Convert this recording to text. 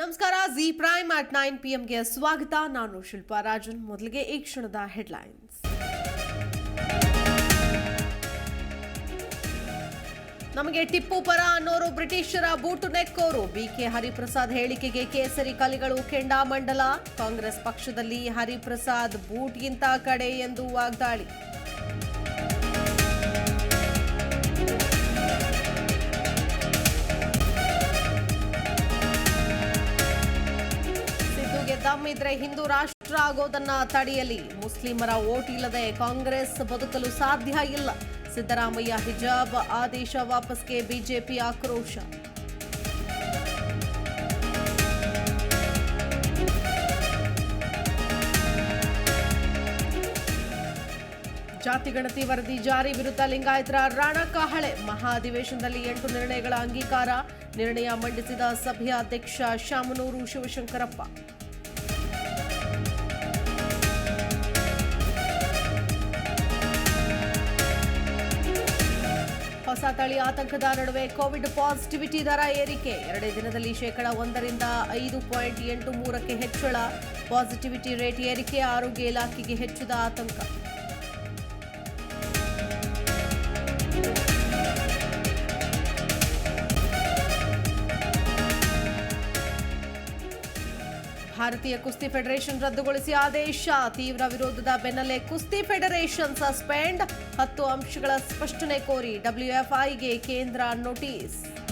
ನಮಸ್ಕಾರ ಜಿ prime at nine P ಎಂಗೆ ಸ್ವಾಗತ. ನಾನು ಶಿಲ್ಪಾ ರಾಜನ್. ಮೊದಲಿಗೆ ಈ ಕ್ಷಣದ ಹೆಡ್ಲೈನ್ಸ್ ನಮಗೆ ಟಿಪ್ಪು ಪರ ಅನ್ನೋರು ಬ್ರಿಟಿಷರ ಬೂಟು ನೆಕ್ಕೋರು. ಬಿಕೆ ಹರಿಪ್ರಸಾದ್ ಹೇಳಿಕೆಗೆ ಕೇಸರಿ ಕಲಿಗಳು ಕೆಂಡಾಮಂಡಲ. ಕಾಂಗ್ರೆಸ್ ಪಕ್ಷದಲ್ಲಿ ಹರಿಪ್ರಸಾದ್ ಬೂಟ್ಗಿಂತ ಕಡೆ ಎಂದು ವಾಗ್ದಾಳಿ. ಸಿದ್ದುಗೆ ದಮ್ ಇದ್ರೆ ಹಿಂದೂ ರಾಷ್ಟ್ರ ಆಗೋದನ್ನ ತಡೆಯಲಿ. ಮುಸ್ಲಿಮರ ಓಟ್ ಇಲ್ಲದೆ ಕಾಂಗ್ರೆಸ್ ಬದುಕಲು ಸಾಧ್ಯ ಇಲ್ಲ. ಸಿದ್ದರಾಮಯ್ಯ ಹಿಜಾಬ್ ಆದೇಶ ವಾಪಸ್ಗೆ ಬಿಜೆಪಿ ಆಕ್ರೋಶ. ಜಾತಿ ಗಣತಿ ವರದಿ ಜಾರಿ ವಿರುದ್ಧ ಲಿಂಗಾಯತರ ರಣಕಹಳೆ ಮಹಾ ಅಧಿವೇಶನದಲ್ಲಿ ಎಂಟು ನಿರ್ಣಯಗಳ ಅಂಗೀಕಾರ. ನಿರ್ಣಯ ಮಂಡಿಸಿದ ಸಭೆಯ ಅಧ್ಯಕ್ಷ ಶಾಮನೂರು ಶಿವಶಂಕರಪ್ಪ. ಹೊಸ ತಳಿ ಆತಂಕದ ನಡುವೆ ಕೋವಿಡ್ ಪಾಸಿಟಿವಿಟಿ ದರ ಏರಿಕೆ. ಎರಡೇ ದಿನದಲ್ಲಿ ಶೇಕಡ ಒಂದರಿಂದ ಐದು ಪಾಯಿಂಟ್ ಎಂಟು ಮೂರಕ್ಕೆ ಹೆಚ್ಚಳ. ಪಾಸಿಟಿವಿಟಿ ರೇಟ್ ಏರಿಕೆ ಆರೋಗ್ಯ ಇಲಾಖೆಗೆ ಹೆಚ್ಚಿದ ಆತಂಕ. ಭಾರತೀಯ ಕುಸ್ತಿ ಫೆಡರೇಷನ್ ರದ್ದುಗೊಳಿಸಿ ಆದೇಶ. ತೀವ್ರ ವಿರೋಧದ ಬೆನ್ನಲ್ಲೇ ಕುಸ್ತಿ ಫೆಡರೇಷನ್ ಸಸ್ಪೆಂಡ್. ಹತ್ತು ಅಂಶಗಳ ಸ್ಪಷ್ಟನೆ ಕೋರಿ ಡಬ್ಲ್ಯೂಎಫ್ಐಗೆ ಕೇಂದ್ರ ನೋಟಿಸ್.